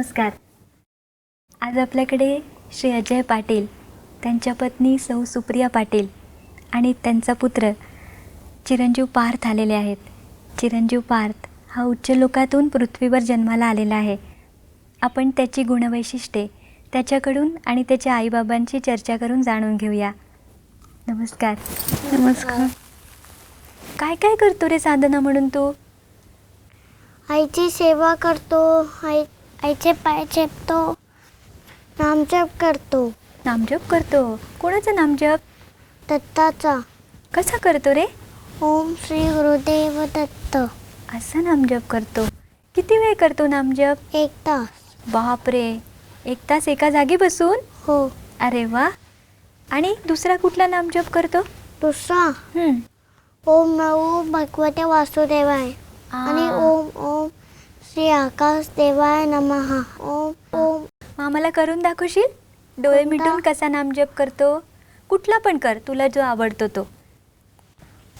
नमस्कार. आज आपल्याकडे श्री अजय पाटील त्यांच्या पत्नी सौ सुप्रिया पाटील आणि त्यांचा पुत्र चिरंजीव पार्थ आलेले आहेत. चिरंजीव पार्थ हा उच्च लोकातून पृथ्वीवर जन्माला आलेला आहे. आपण त्याची गुणवैशिष्ट्ये त्याच्याकडून आणि त्याच्या आईबाबांची चर्चा करून जाणून घेऊया. नमस्कार. नमस्कार. काय काय करतो रे साधना म्हणून तू? आईची सेवा करतो आई आईचे पाय चेपतो नामजप करतो. नामजप करतो. कोणाचा नामजप? दत्ताचा. कसा करतो रे? ओम श्री गुरुदेव दत्त. असं नामजप करतो. किती वेळ करतो नामजप? एक तास. बापरे. एक तास एका जागी बसून? हो. अरे वा. आणि दुसरा कुठला नामजप करतो? दुसरा. हम्म. ओम नमो भगवते वासुदेवाय. आणि श्री आकाश देवाय नमः. ओम ओम. मग आम्हाला करून दाखवशील? डोळे कोणता? मिटून कसा नामजप करतो? कुठला पण कर तुला जो आवडतो तो.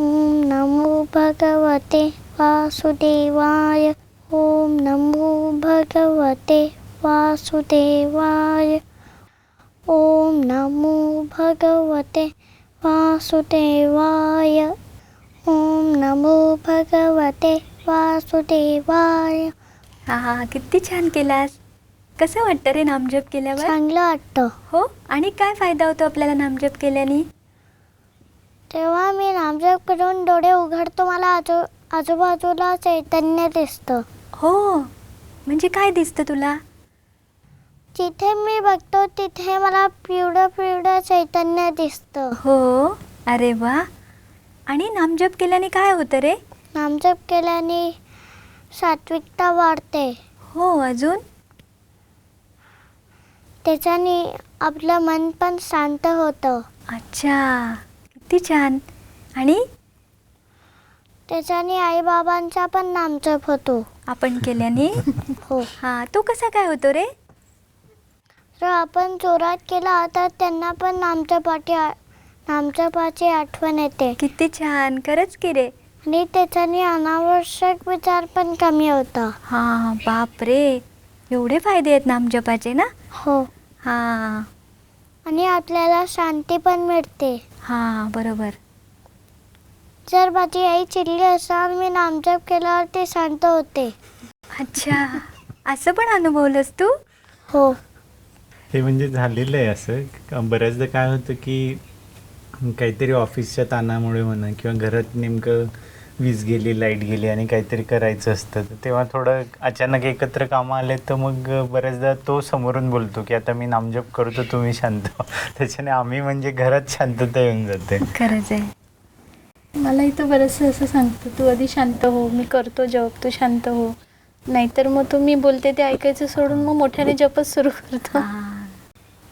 ओम नमो भगवते वासुदेवाय. ओम नमो भगवते वासुदेवाय. ओम नमो भगवते वासुदेवाय. ओम नमो भगवते वासुदेवाय. हा हा किती छान केलास. कसं वाटतं रे नामजप केल्यावर? चांगलं वाटतं. हो? आणि काय फायदा होतो आपल्याला नामजप केल्याने? तेव्हा मी नामजप करून डोळे उघडतो मला आजू आजूबाजूला चैतन्य दिसतं. हो? म्हणजे काय दिसतं तुला? जिथे मी बघतो तिथे मला पिवळं पिवळं चैतन्य दिसतं. हो? अरे वा. आणि नामजप केल्याने काय होतं रे? नामजप केल्याने सात्विकता वाढते. हो अजून? त्याच्याने आपलं मन पण शांत होतं. अच्छा किती छान. आणि? त्याच्याने आईबाबांचा पण नामजप होतो. आपण केल्याने? हो. हा तो कसा काय होतो रे? जर आपण जोरात केला तर त्यांना पण नामजपाची नामजपाची आठवण येते. किती छान खरंच की रे. आणि त्याच्याने अनावश्यक विचार पण कमी होता. हा बाप रे एवढे फायदे आहेत नामजपाचे ना? हो. हा. आणि आपल्याला शांती पण मिळते. हा बरोबर. जर माझी आई चिडली असाल मी नामजप केल्यावर ते शांत होते. अच्छा. असं पण अनुभवलंस तू? हो. हे म्हणजे झालेलं आहे असं. बऱ्याचदा काय होतं की काहीतरी ऑफिसच्या ताणामुळे म्हणा किंवा घरात नेमकं वीज गेली लाइट गेली आणि काहीतरी करायचं असतं तर तेव्हा थोडं अचानक एकत्र कामं आले तर मग बऱ्याचदा तो समोरून बोलतो की आता मी नामजप करतो तुम्ही शांत. त्याच्याने आम्ही म्हणजे घरात शांतता येऊन जाते. खरंच आहे. मला इथं बरंचसं असं सांगतो तू आधी शांत हो मी करतो जप तू शांत हो. नाहीतर मग तू मी बोलते ते ऐकायचं सोडून मग मोठ्याने जपच सुरू करतो. हा.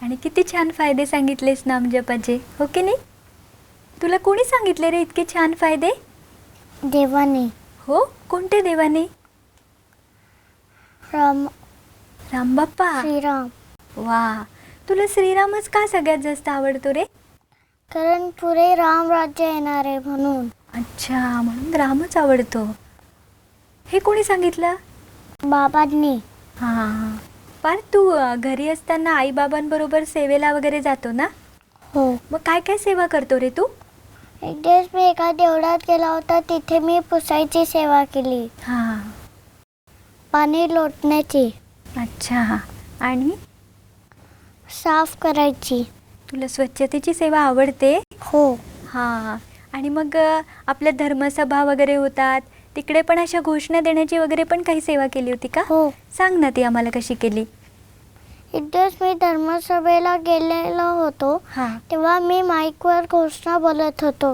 आणि किती छान फायदे सांगितलेस नामजपाचे हो की नाही? तुला कोणी सांगितले रे इतके छान फायदे? देवाने. हो? कोणते देवाने? राम. रामबाप्पा? श्रीराम. वा. तुला श्रीरामच का सगळ्यात जास्त आवडतो रे? कारण पुढे राम राज्य येणार आहे म्हणून. अच्छा म्हणून रामच आवडतो. हे कोणी सांगितलं? बाबांनी. हां. पार तू अ, घरी असताना आईबाबांबरोबर सेवेला वगैरे जातो ना? हो. मग काय काय सेवा करतो रे तू? एक दिवस मी एका देवळात गेला होता तिथे मी पुसायची सेवा केली. हां. पाणी लोटण्याची. अच्छा. आणि? साफ करायची. तुला स्वच्छतेची सेवा आवडते? हो. हां. आणि मग अ, आपल्या धर्मसभा वगैरे होतात तिकडे पण अशा घोषणा देण्याची वगैरे पण काही सेवा केली होती का? हो. सांग ना ती आम्हाला कशी केली. एक दिवस मी धर्मसभेला गेलेलो होतो. हां. तेव्हा मी माईकवर घोषणा बोलत होतो.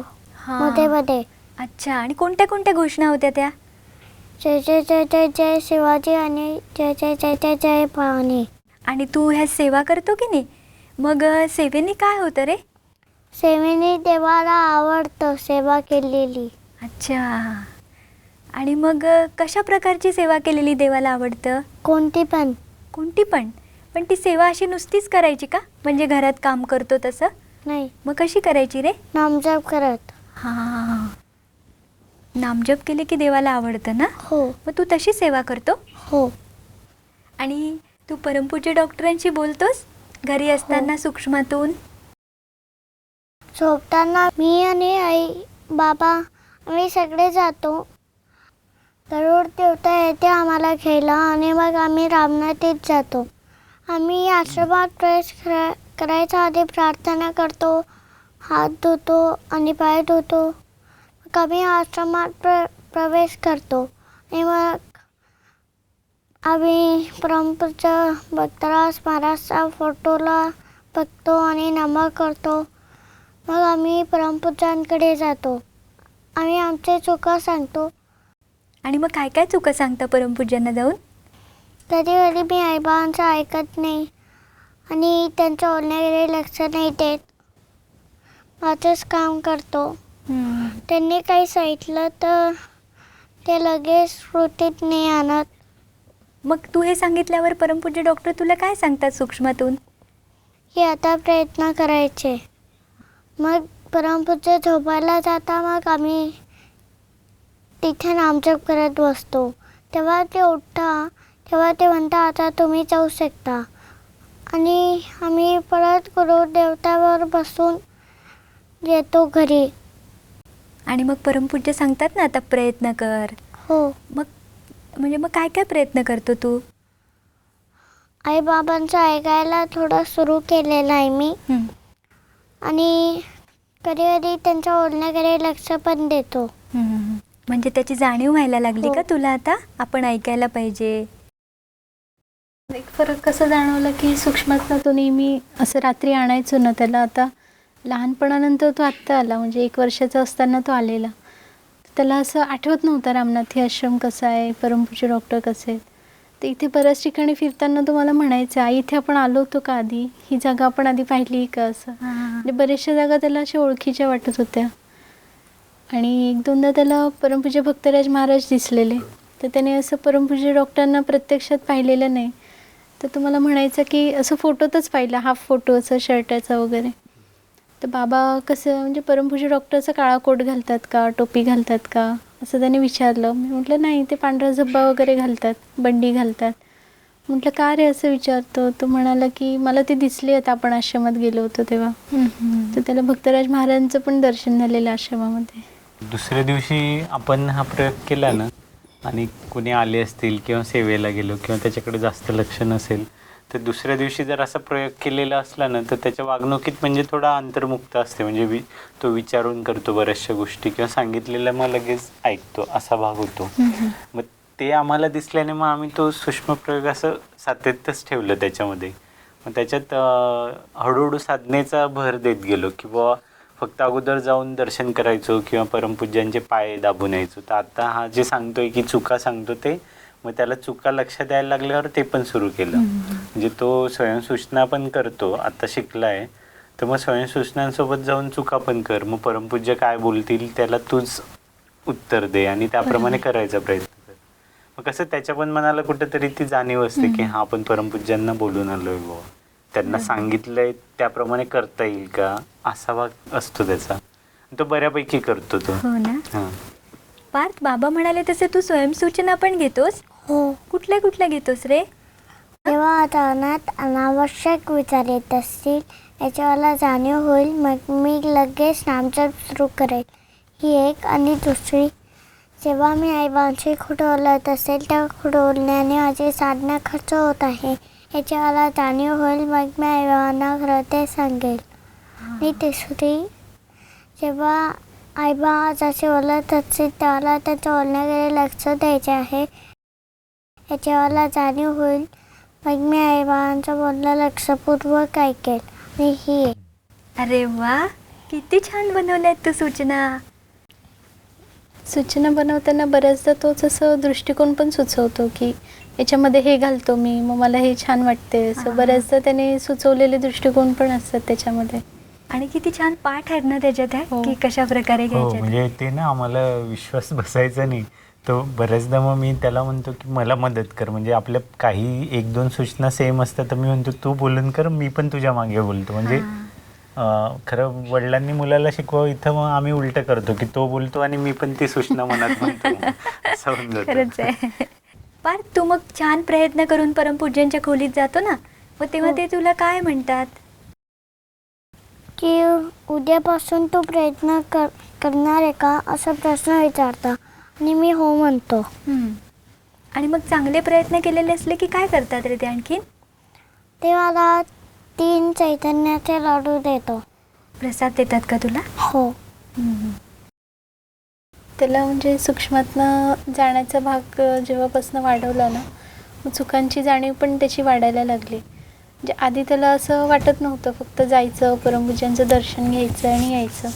मध्ये हां. मध्ये अच्छा आणि कोणत्या कोणत्या घोषणा होत्या त्या? जय जय जय जय जय शिवाजी आणि जय जय जय जय जय भवानी आणि तू ह्या सेवा करतो की नाही? मग अ, सेवेने काय होतं रे? सेवेने देवाला आवडतं सेवा केलेली. अच्छा. आणि मग अ, कशा प्रकारची सेवा केलेली देवाला आवडतं? कोणती पण. कोणती पण? पण ती सेवा अशी नुसतीच करायची का? म्हणजे घरात काम करतो तसं? नाही. मग कशी करायची रे? नामजप करत. हां. नामजप केले की देवाला आवडतं ना? हो. मग तू तशी सेवा करतो? हो. आणि तू परमपूज्य डॉक्टरांशी बोलतोस? घरी असताना सूक्ष्मातून? झोपताना मी आणि आई बाबा आम्ही सगळे जातो. गरुड देवता येते आम्हाला घ्यायला आणि मग आम्ही रामनाथीत जातो. आम्ही आश्रमात प्रवेश करा करायच्या आधी प्रार्थना करतो हात धुतो आणि पाय धुतो. मग आम्ही आश्रमात प्र प्रवेश करतो. आणि मग आम्ही परमपूज्य भक्तराज महाराजच्या फोटोला बघतो आणि नमन करतो. मग आम्ही परमपूजांकडे जातो. आम्ही आमचे चुका सांगतो. आणि मग काय काय चुका सांगता परमपूज्यांना जाऊन? कधी कधी मी आईबाबांचं ऐकत नाही आणि त्यांच्या बोलण्याकडे लक्ष नाही देत. माझंच काम करतो. त्यांनी काही सांगितलं तर ते लगेच स्मृतीत नाही आणत. मग तू हे सांगितल्यावर परमपूज्य डॉक्टर तुला काय सांगतात सूक्ष्मातून? की आता प्रयत्न करायचे. मग परमपूज्य झोपायला जाता मग आम्ही तिथे नामजप करत बसतो. तेव्हा ते उठता तेव्हा ते म्हणता आता तुम्ही जाऊ शकता. आणि आम्ही परत गुरुदेवतावर बसून येतो घरी. आणि मग परमपूज्य सांगतात ना आता प्रयत्न कर. हो. मग म्हणजे मग काय काय प्रयत्न करतो तू? आईबाबांचं ऐकायला थोडं सुरू केलेलं आहे मी. हं. आणि कधी कधी त्यांच्या बोलण्याकडे लक्ष पण देतो. हं, हं, हं. म्हणजे त्याची जाणीव व्हायला लागली हो. का तुला आता? आपण ऐकायला पाहिजे. एक फरक कसं जाणवलं की सूक्ष्मातनं तो नेहमी असं रात्री आणायचो ना त्याला आता लहानपणानंतर तो आत्ता आला म्हणजे एक वर्षाचा असताना तो आलेला. त्याला असं आठवत नव्हतं रामनाथी आश्रम कसा आहे? परमपूज्य डॉक्टर कसे आहेत? तर इथे बऱ्याच ठिकाणी फिरताना तो मला म्हणायचं आई इथे आपण आलो होतो का आधी? ही जागा आपण आधी पाहिली का? असं. म्हणजे बऱ्याचशा जागा त्याला अशा ओळखीच्या वाटत होत्या. आणि एक दोनदा त्याला परमपूज्य भक्तराज महाराज दिसलेले. तर त्याने असं परमपूज्य डॉक्टरांना प्रत्यक्षात पाहिलेलं नाही. तर तो मला म्हणायचा की असं फोटोतच पाहिलं हाफ फोटो असं शर्टाचा वगैरे. तर बाबा कसं म्हणजे परमपूज्य डॉक्टरचा काळा कोट घालतात का टोपी घालतात का असं त्याने विचारलं. मी म्हटलं नाही ते पांढरा झब्बा वगैरे घालतात बंडी घालतात. म्हटलं का रे असं विचारतो? तो म्हणाला की मला ते दिसले आता आपण आश्रमात गेलो होतो तेव्हा. हं, हं. तर त्याला भक्तराज महाराजांचं पण दर्शन झालेलं आश्रमामध्ये. दुसऱ्या दिवशी आपण हा प्रयोग केला ना आणि कोणी आले असतील किंवा सेवेला गेलो किंवा त्याच्याकडे जास्त लक्ष नसेल तर दुसऱ्या दिवशी जर असा प्रयोग केलेला असला ना तर त्याच्या वागणुकीत म्हणजे थोडा अंतर्मुक्त असते. म्हणजे वि तो विचारून करतो बऱ्याचशा गोष्टी किंवा सांगितलेल्या मग लगेच ऐकतो असा भाग होतो. मग ते आम्हाला दिसल्याने मग आम्ही तो सूक्ष्म प्रयोग असं सातत्यच ठेवलं त्याच्यामध्ये. मग त्याच्यात हळूहळू साधनेचा भर देत गेलो की बुवा फक्त अगोदर जाऊन दर्शन करायचो किंवा परमपूज्यांचे पाय दाबून यायचो तर आता हा जे सांगतोय की चुका सांगतो ते मग त्याला चुका लक्षात द्यायला लागल्यावर ते पण सुरू केलं. म्हणजे तो स्वयंसूचना पण करतो आता शिकलाय. तर मग स्वयंसूचनांसोबत जाऊन चुका पण कर. मग परमपूज्य काय बोलतील त्याला तूच उत्तर दे आणि त्याप्रमाणे करायचा प्रयत्न कर. मग कसं त्याच्या पण मनाला कुठेतरी ती जाणीव असते की हा आपण परमपूज्यांना बोलून आलोय बुवा. त्यांना सांगितलंय त्याप्रमाणे करता येईल का? असा भाग असतो त्याचा. तो बऱ्यापैकी करतो तो. हो ना? हा. पार्थ बाबा म्हणाले तसे तू स्वयंसूचना पण घेतोस? हो. कुठल्या कुठल्या घेतोस रे? जेव्हा अचानक अनावश्यक विचार येत असतील. याची मला जाणीव होईल. मग मी लगेच नामजप सुरू करेल. ही एक आणि दुसरी. जेव्हा मी आईबांशी खोटं बोलत असेल त्या खोटं बोलण्याने माझी साधना खर्च होत आहे. याची मला जाणीव होईल मग मी आईबाबांना खरं ते सांगेल. आणि तिसरी जेव्हा आईबा जसे बोलत असतील त्याला त्यांच्या बोलण्याकडे लक्ष द्यायचे आहे. याची मला जाणीव होईल मग मी आईबाबांचं बोलणं लक्षपूर्वक ऐकेल. आणि ही. अरे वा किती छान बनवल्यात तू सूचना. सूचना बनवताना बऱ्याचदा तोच असं दृष्टिकोन पण सुचवतो की याच्यामध्ये हे घालतो मी मग मला हे छान वाटते. असं बऱ्याचदा त्याने सुचवलेले दृष्टिकोन पण असतात त्याच्यामध्ये. आणि किती छान पाठ आहेत ना त्याच्यात आहे हो. की कशा प्रकारे हो म्हणजे ते ना आम्हाला विश्वास बसायचा नाही. तो बऱ्याचदा मग मी त्याला म्हणतो की मला मदत कर. म्हणजे आपल्या काही एक दोन सूचना सेम असतात तर मी म्हणतो तू बोलून कर मी पण तुझ्या मागे बोलतो. म्हणजे अं, खरं वडिलांनी मुलाला शिकवावं इथं मग आम्ही उलट करतो की तो बोलतो आणि मी पण ती सूचना मनात म्हणतो. असं होऊन जातं. खरंच आहे. पार तू मग छान प्रयत्न करून परमपूज्यांच्या खोलीत जातो ना? मग तेव्हा हो. ते तुला काय म्हणतात? की उद्यापासून तू प्रयत्न कर करणार आहे का? असा प्रश्न विचारता. आणि मी हो म्हणतो. हम्म. आणि मग चांगले प्रयत्न केलेले असले की काय करतात रे ते आणखीन? ते मला तीन चैतन्याचे लाडू देतो. प्रसाद देतात का तुला? हो. हम्म. त्याला म्हणजे सूक्ष्मातनं जाण्याचा भाग जेव्हापासनं वाढवला ना मग चुकांची जाणीव पण त्याची वाढायला लागली. म्हणजे आधी त्याला असं वाटत नव्हतं फक्त जायचं परमपूजांचं दर्शन घ्यायचं आणि यायचं.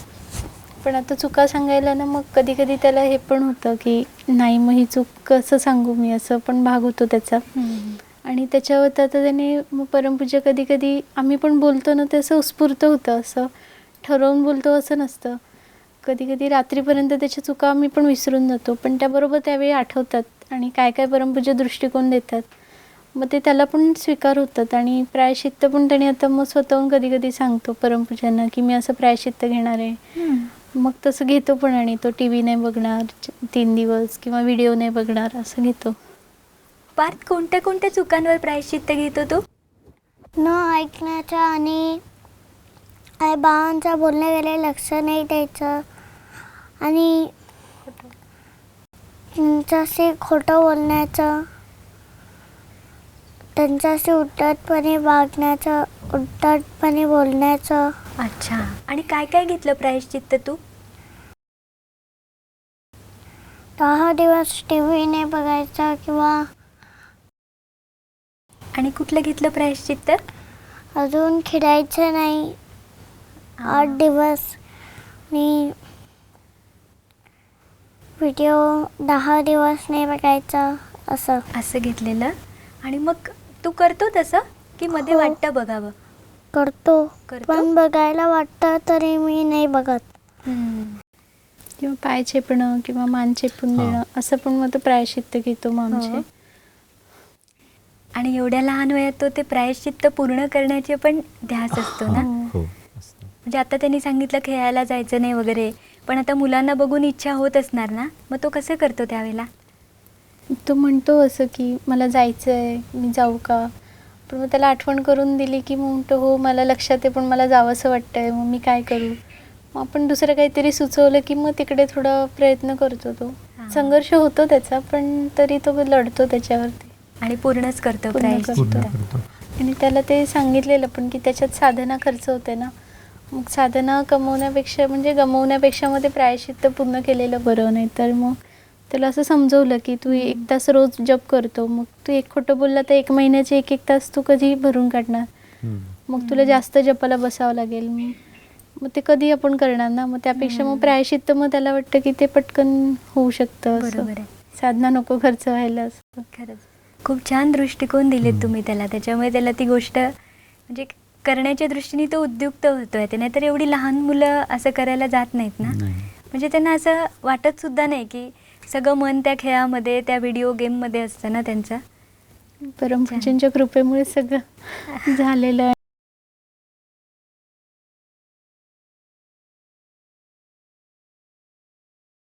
पण आता चुका सांगायला ना मग कधी कधी त्याला हे पण होतं की नाही मग ही चूक कसं सांगू मी? असं पण भाग होतो त्याचा. आणि त्याच्यावर तर आता त्याने मग परमपूजा कधी कधी आम्ही पण बोलतो ना ते असं उत्स्फूर्त होतं असं ठरवून बोलतो असं नसतं. कधी कधी रात्रीपर्यंत त्याच्या चुका आम्ही पण विसरून जातो पण त्याबरोबर त्यावेळी आठवतात आणि काय काय परमपूजा दृष्टिकोन देतात. मग ते त्याला पण स्वीकार होतात आणि प्रायश्चित्त पण त्याने आता मग स्वतःहून कधी कधी सांगतो परमपूजांना की मी असं प्रायश्चित्त घेणार आहे. मग तसं घेतो पण आणि तो टी व्ही नाही बघणार तीन दिवस किंवा व्हिडिओ नाही बघणार असं घेतो. पार्थ कोणत्या कोणत्या चुकांवर प्रायश्चित्त घेतो तू? न ऐकण्याचं आणि आई बाबांचं बोलण्या गेले लक्ष नाही द्यायचं. आणि त्यांच्याशी खोटं बोलण्याचं त्यांच्याशी उद्धटपणे वागण्याचं उद्धटपणे बोलण्याचं. अच्छा. आणि काय काय घेतलं प्रायश्चित्त तू? दहा दिवस टी व्ही नाही बघायचा किंवा आणि कुठलं घेतलं प्रायश्चित्त? अजून खेळायचं नाही. आठ दिवस आणि व्हिडिओ दहा दिवस नाही बघायचा असं असं घेतलेलं आणि मग तू करतो तसं की मध्ये हो. वाटतं बघावं करतो करतो? पण बघायला वाटतं तरी मी नाही बघत किंवा पाय चेपणं किंवा मान चेपून हा. देणं असं पण मग तो प्रायश्चित्त घेतो मग हो. आमचे आणि एवढ्या लहान वयात तो ते प्रायश्चित्त पूर्ण करण्याचे पण ध्यास असतो ना हो. हो असतं. म्हणजे आता त्यांनी सांगितलं खेळायला जायचं नाही वगैरे पण आता मुलांना बघून इच्छा होत असणार ना? मग तो कसं करतो त्यावेळेला? तो म्हणतो असं की मला जायचं आहे मी जाऊ का? पण मग त्याला आठवण करून दिली की मग म्हणतो हो मला लक्षात आहे पण मला जावंसं वाटतंय मग मी काय करू? मग आपण दुसरं काहीतरी सुचवलं की मग तिकडे थोडा प्रयत्न करतो तो. संघर्ष होतो त्याचा पण तरी तो लढतो त्याच्यावरती. आणि पूर्णच पूर्ण. करतो. आणि त्याला ते सांगितलेलं पण की त्याच्यात साधना खर्च होते ना. मग साधना कमवण्यापेक्षा म्हणजे गमवण्यापेक्षा मग ते प्रायश्चित्त पूर्ण केलेलं बरं नाही तर मग त्याला असं समजवलं की तू एक तास रोज जप करतो मग तू एक खोटं बोलला तर एक महिन्याचे एक एक तास तू कधी भरून काढणार. मग तुला जास्त जपाला बसावं लागेल. मग मग ते कधी आपण करणार ना? मग त्यापेक्षा मग प्रायश्चित्त मग त्याला वाटतं की ते पटकन होऊ शकतं असं. बरोबर आहे. साधना नको खर्च व्हायला असं. खरंच. खूप छान दृष्टिकोन दिलेत तुम्ही त्याला. त्याच्यामुळे त्याला ती गोष्ट म्हणजे करण्याच्या दृष्टीने तो उद्युक्त होतोय. ते नाहीतर एवढी लहान मुलं असं करायला जात नाहीत ना. म्हणजे त्यांना असं वाटत सुद्धा नाही की सगळं मन त्या खेळामध्ये त्या व्हिडिओ गेममध्ये असतं ना त्यांचं? परमपूजनच्या कृपेमुळे सगळं झालेलं आहे.